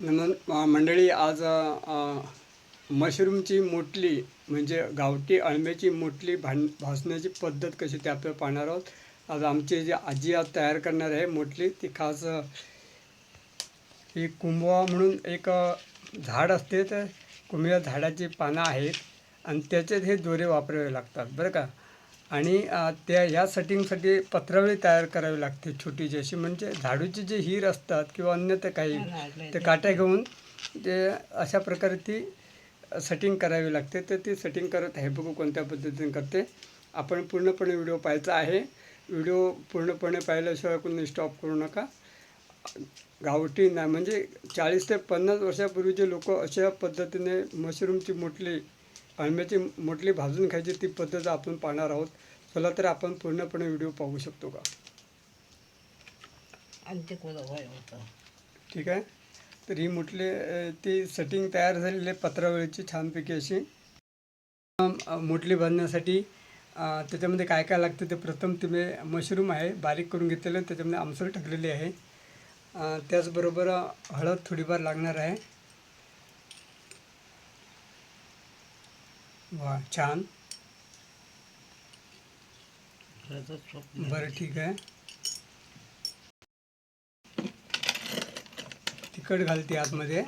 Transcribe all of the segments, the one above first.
नमन मंडळी आज मशरूमची मोटली म्हणजे गावठी अळम्याची मोटली भां भाजण्याची पद्धत कशी ते आपल्याला पाहणार आहोत. आज आमची जी आजी आज तयार करणार आहे मोटली ती खास ही कुंभवा म्हणून एक झाड असते. तर कुंभ्या झाडाची पानं आहेत आणि त्याच्यात हे दोरे वापरावे लागतात. बरं का? आणि त्या ह्या सेटिंगसाठी पत्रावळी तयार करावी लागते छोटीशी अशी म्हणजे झाडूची जे हिर असतात किंवा अन्य ते काही ते काट्या घेऊन ते अशा प्रकारे ती सेटिंग करावी लागते. तर ती सेटिंग करत आहे. बघू कोणत्या पद्धतीने करते. आपण पूर्णपणे व्हिडिओ पाहायचा आहे. व्हिडिओ पूर्णपणे पाहिल्याशिवाय कोणी स्टॉप करू नका. गावठी नाही म्हणजे चाळीस ते पन्नास वर्षापूर्वीचे लोक अशा पद्धतीने मशरूमची मोटली अळम्याची मोटली भाजून खायची ती पद्धत आपण पाहणार आहोत. चला तर आपण पूर्णपणे व्हिडिओ पाहू शकतो का? ठीक आहे. तर ही अ, ती सेटिंग तयार झालेली आहे पत्रावळीची छानपैकी अशी. मोटली बांधण्यासाठी त्याच्यामध्ये काय काय लागतं ते प्रथम तुम्ही मशरूम आहे बारीक करून घेतलेलं त्याच्यामध्ये आमसळ टाकलेली आहे. त्याचबरोबर हळद थोडीफार लागणार आहे. वा छान बरं, ठीक आहे. तिखट घालते आतमध्ये.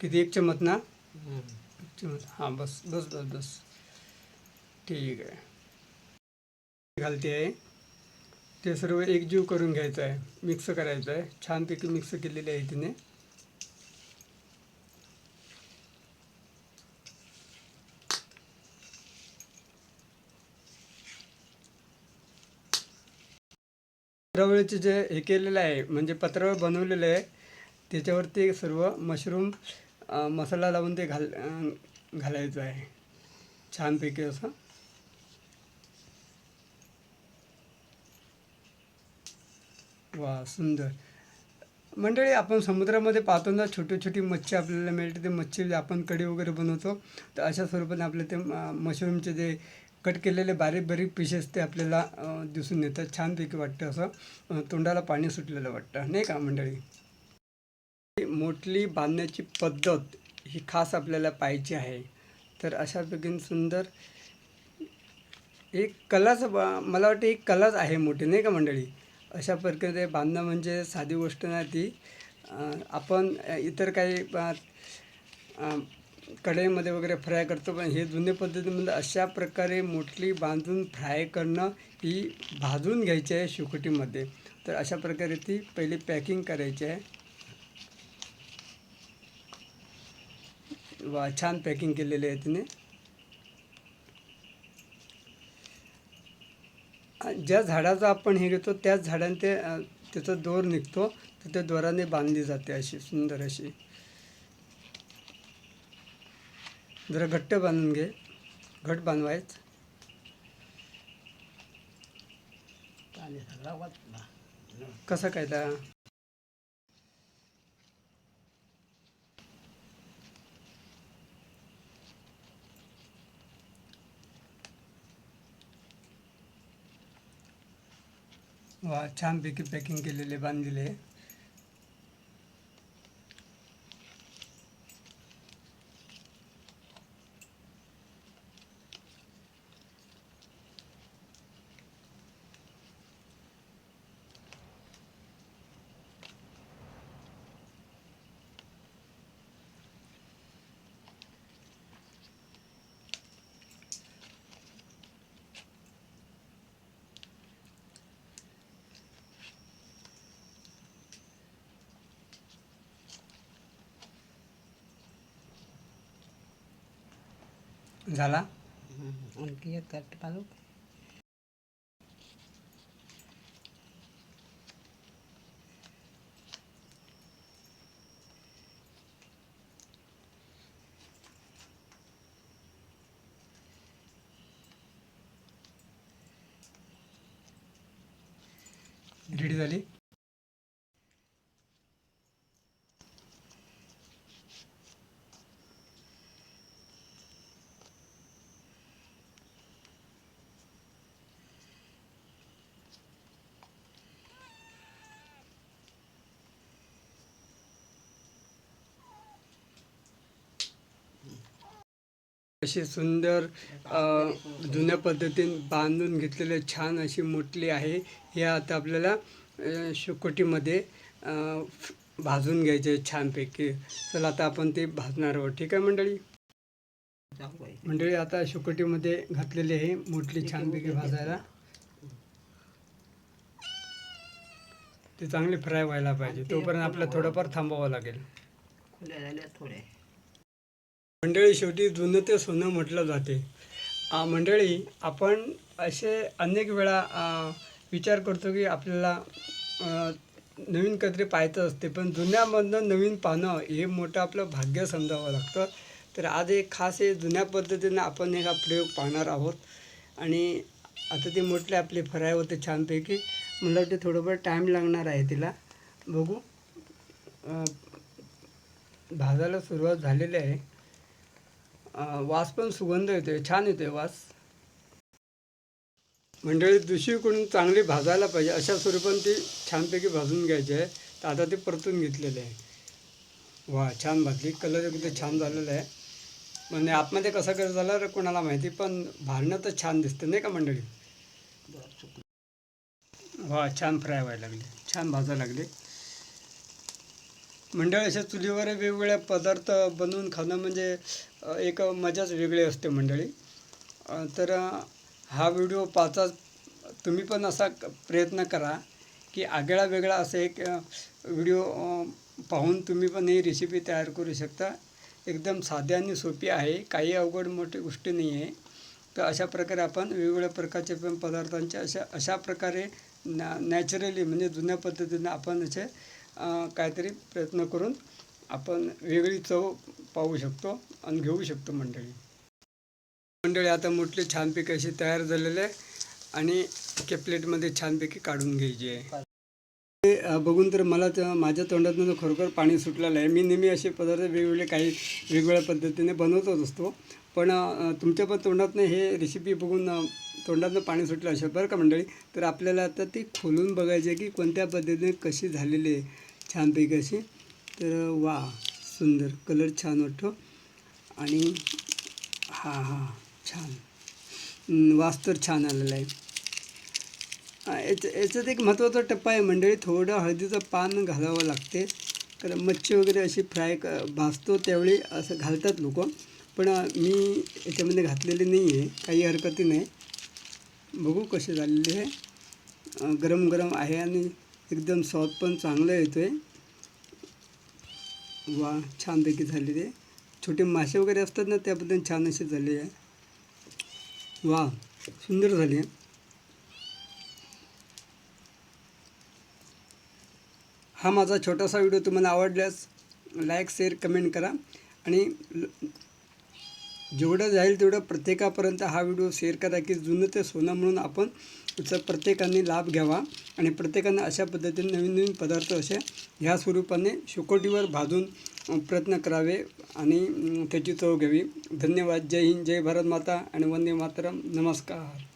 किती? एक चमच ना. एक चमच. हाँ, बस बस बस बस. ठीक आहे. घालते आहे. ते सर्व एकजीव घ्यायचं आहे. मिक्स करायचं आहे. छानपैकी मिक्स केलेले आहे तिने. पत्रावळीचे जे हे केलेलं आहे म्हणजे पत्रावळ बनवलेलं आहे त्याच्यावरती सर्व मशरूम मसाला लावून ते घाल घालायचं आहे. छानपैकी असं. वा सुंदर. मंडळी आपण समुद्रामध्ये पाहतो ना छोटी छोटी मच्छी आपल्याला मिळते ते मच्छी आपण कढी वगैरे बनवतो. तर अशा स्वरूपाने आपले ते मशरूमचे जे कट केलेले बारीक बारीक पीसेस ते आपल्याला दिसून येतात. छानपैकी वाटतं असं तोंडाला पाणी सुटलेलं वाटतं नाही का मंडळी? मोटली बांधण्याची पद्धत ही खास आपल्याला पाहिजे आहे. तर अशा पद्धतीने सुंदर एक कलाच मला वाटतं एक कलाच आहे मोठी नाही का मंडळी? अशा प्रकारे बांधणं म्हणजे साधी गोष्ट नाही ती. आपण इतर काही कढईमध्ये वगैरे फ्राय करतो. पण हे जुन्या पद्धतीमध्ये म्हणजे अशा प्रकारे मोठली बांधून फ्राय करणं ही भाजून घ्यायची आहे शेकोटीमध्ये तर अशा प्रकारे ती पहिली पॅकिंग करायची आहे. वा छान पॅकिंग केलेली आहे तिने. ज्या झाडाचं आपण हे घेतो त्याच झाडाने ते त्याचा दोर निघतो. तर त्या दोराने बांधली जाते अशी सुंदर अशी. जरा घट्ट बांधून घे. घट बांधवायच. कसा कायदा काय वा छानपैकी पॅकिंग केलेले बांधलेले झाला. आणखी एक कट पालू रेडी झाली? अशी सुंदर जुन्या पद्धतीने बांधून घेतलेले छान अशी मोटली आहे. हे आता आपल्याला शुकोटीमध्ये भाजून घ्यायचे छानपैकी. चला आता आपण ते भाजणार आहोत. ठीक आहे मंडळी? मंडळी आता शुकोटीमध्ये घातलेली आहे मोटली छानपैकी भाजायला. ते चांगले फ्राय व्हायला पाहिजे. तोपर्यंत आपल्याला थोडंफार थांबावं लागेल. खुल्या झाल्या थोड्या मंडळी शेवटी जुनं ते सोनं म्हटलं जाते. मंडळी आपण असे अनेक वेळा विचार करतो की आपल्याला नवीन काहीतरी पाहायचं असते पण जुन्यामधनं नवीन पाहणं हे मोठं आपलं भाग्य समजावं लागतं. तर आज एक खास हे जुन्या पद्धतीनं आपण हा प्रयोग पाहणार आहोत. आणि आता ते मोठले आपले फराय होते छानपैकी. मला ते थोडंफार टाईम लागणार आहे तिला. बघू. भाजायला सुरुवात झालेली आहे. वास पण सुगंध येते छान येते वास. मंडळी दुसरीकडून चांगली भाजायला पाहिजे अशा स्वरूपाने ती छानपैकी भाजून घ्यायची आहे. तर आता ते परतून घेतलेले आहे. वा छान भाजली. कलर एकदम छान झालेला आहे. म्हणजे आतमध्ये कसा कलर झाला कोणाला माहिती पण भारणं तर छान दिसतं नाही का मंडळी? वा छान फ्राय व्हायला लागली. छान भाजायला लागली. मंडळी अशा चुलीवर वेगवेगळ्या पदार्थ बनवून खाणं म्हणजे एक मजाच वेगळी असते मंडळी. तर हा व्हिडिओ पाहताच तुम्ही पण असा प्रयत्न करा की आगळा वेगळा असा एक व्हिडिओ पाहून तुम्ही पण ही रेसिपी तयार करू शकता. एकदम साधी आणि सोपी आहे काही अवघड मोठी गोष्टी नाही आहे तर अशा प्रकारे आपण वेगवेगळ्या प्रकारचे पण पदार्थांचे अशा अशा प्रकारे नॅ नॅचरली म्हणजे जुन्या पद्धतीनं आपण असे काहीतरी प्रयत्न करून आपण वेगळी चव पाहू शकतो आणि घेऊ शकतो मंडळी. मंडळी आता मोठली छानपैकी अशी तयार झालेले आहे आणि एका प्लेटमध्ये छानपैकी काढून घ्यायची आहे. ते बघून तर मला तर माझ्या तोंडातून खरोखर पाणी सुटलेलं आहे. मी नेहमी असे पदार्थ वेगवेगळे काही वेगवेगळ्या पद्धतीने बनवतच असतो. पण तुमच्या पण तोंडातनं हे रेसिपी बघून तोंडातनं पाणी सुटलं असेल. बरं का मंडळी? तर आपल्याला आता ती खोलून बघायची आहे की कोणत्या पद्धतीने कशी झालेली आहे छानपैकी अशी. तर वा सुंदर. कलर छान वाटतो. आणि हां हां छान. वास तर छान आलेला आहे. याचं याच्यात एक महत्त्वाचा टप्पा आहे मंडळी. थोडं हळदीचं पान घालावं लागते. कारण मच्छी वगैरे अशी फ्राय क भाजतो त्यावेळी असं घालतात लोक. पण मी याच्यामध्ये घातलेली नाही आहे काही हरकती नाही. बघू कसे झालेले हे. गरम गरम आहे आणि एकदम स्वाद पण चांगलं येतो आहे वा छानपैकी झालेली आहे छोटे मासे वगैरे असतात ना त्याबद्दल छान असे झाले आहे. वा सुंदर झाली आहे. हा माझा छोटासा व्हिडिओ तुम्हाला आवडल्यास लाईक शेअर कमेंट करा. आणि ल- जेवढं जाईल तेवढं प्रत्येकापर्यंत हा व्हिडिओ शेअर करा की जुनं ते सोनं म्हणून आपण त्याचा प्रत्येकाने लाभ घ्यावा. आणि प्रत्येकाने अशा पद्धतीने नवीन नवीन पदार्थ असे ह्या स्वरूपाने शुकोटीवर भाजून प्रयत्न करावे आणि त्याची चव घ्यावी. धन्यवाद. जय हिंद. जय भारत माता. आणि वंदे मातरम. नमस्कार.